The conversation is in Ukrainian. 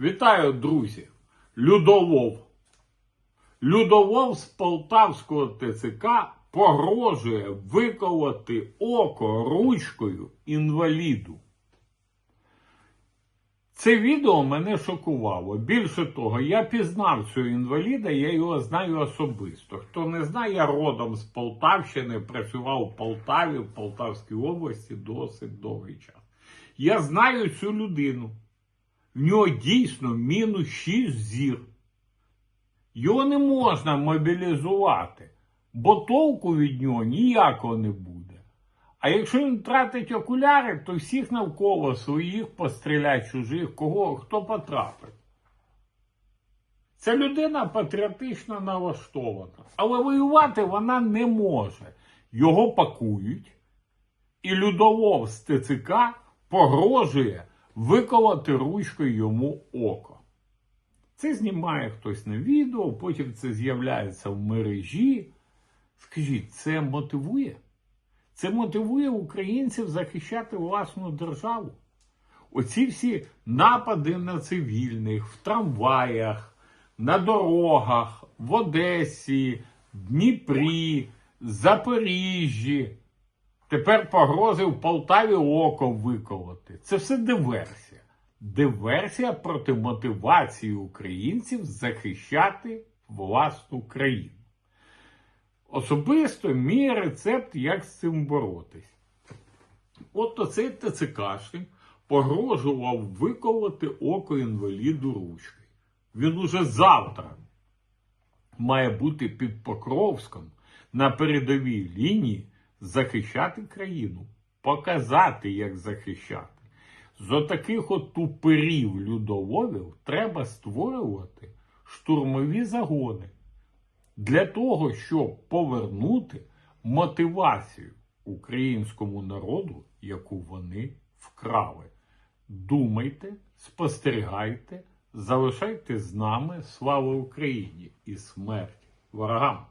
Вітаю, друзі! Людолов. Людолов з Полтавського ТЦК погрожує виколоти око ручкою інваліду. Це відео мене шокувало. Більше того, я пізнав цього інваліда, я його знаю особисто. Хто не знає, я родом з Полтавщини, працював в Полтаві, в Полтавській області досить довгий час. Я знаю цю людину. В нього дійсно мінус 6 зір. Його не можна мобілізувати, бо толку від нього ніякого не буде. А якщо він втратить окуляри, то всіх навколо своїх пострілять чужих, кого хто потрапить. Ця людина патріотично налаштована, але воювати вона не може. Його пакують, і людолов з ТЦК погрожує виколоти ручкою йому око. Це знімає хтось на відео, потім це з'являється в мережі. Скажіть, це мотивує? Це мотивує українців захищати власну державу. Оці всі напади на цивільних в трамваях, на дорогах, в Одесі, Дніпрі, Запоріжжі. Тепер погрози в Полтаві око виколоти. Це все диверсія. Диверсія проти мотивації українців захищати власну країну. Особисто мій рецепт, як з цим боротись. От оцей ТЦКшник погрожував виколоти око інваліду ручкою. Він уже завтра має бути під Покровськом на передовій лінії захищати країну, показати, як захищати. З отаких от тупирів людоловів треба створювати штурмові загони для того, щоб повернути мотивацію українському народу, яку вони вкрали. Думайте, спостерігайте, залишайте з нами слава Україні і смерть ворогам!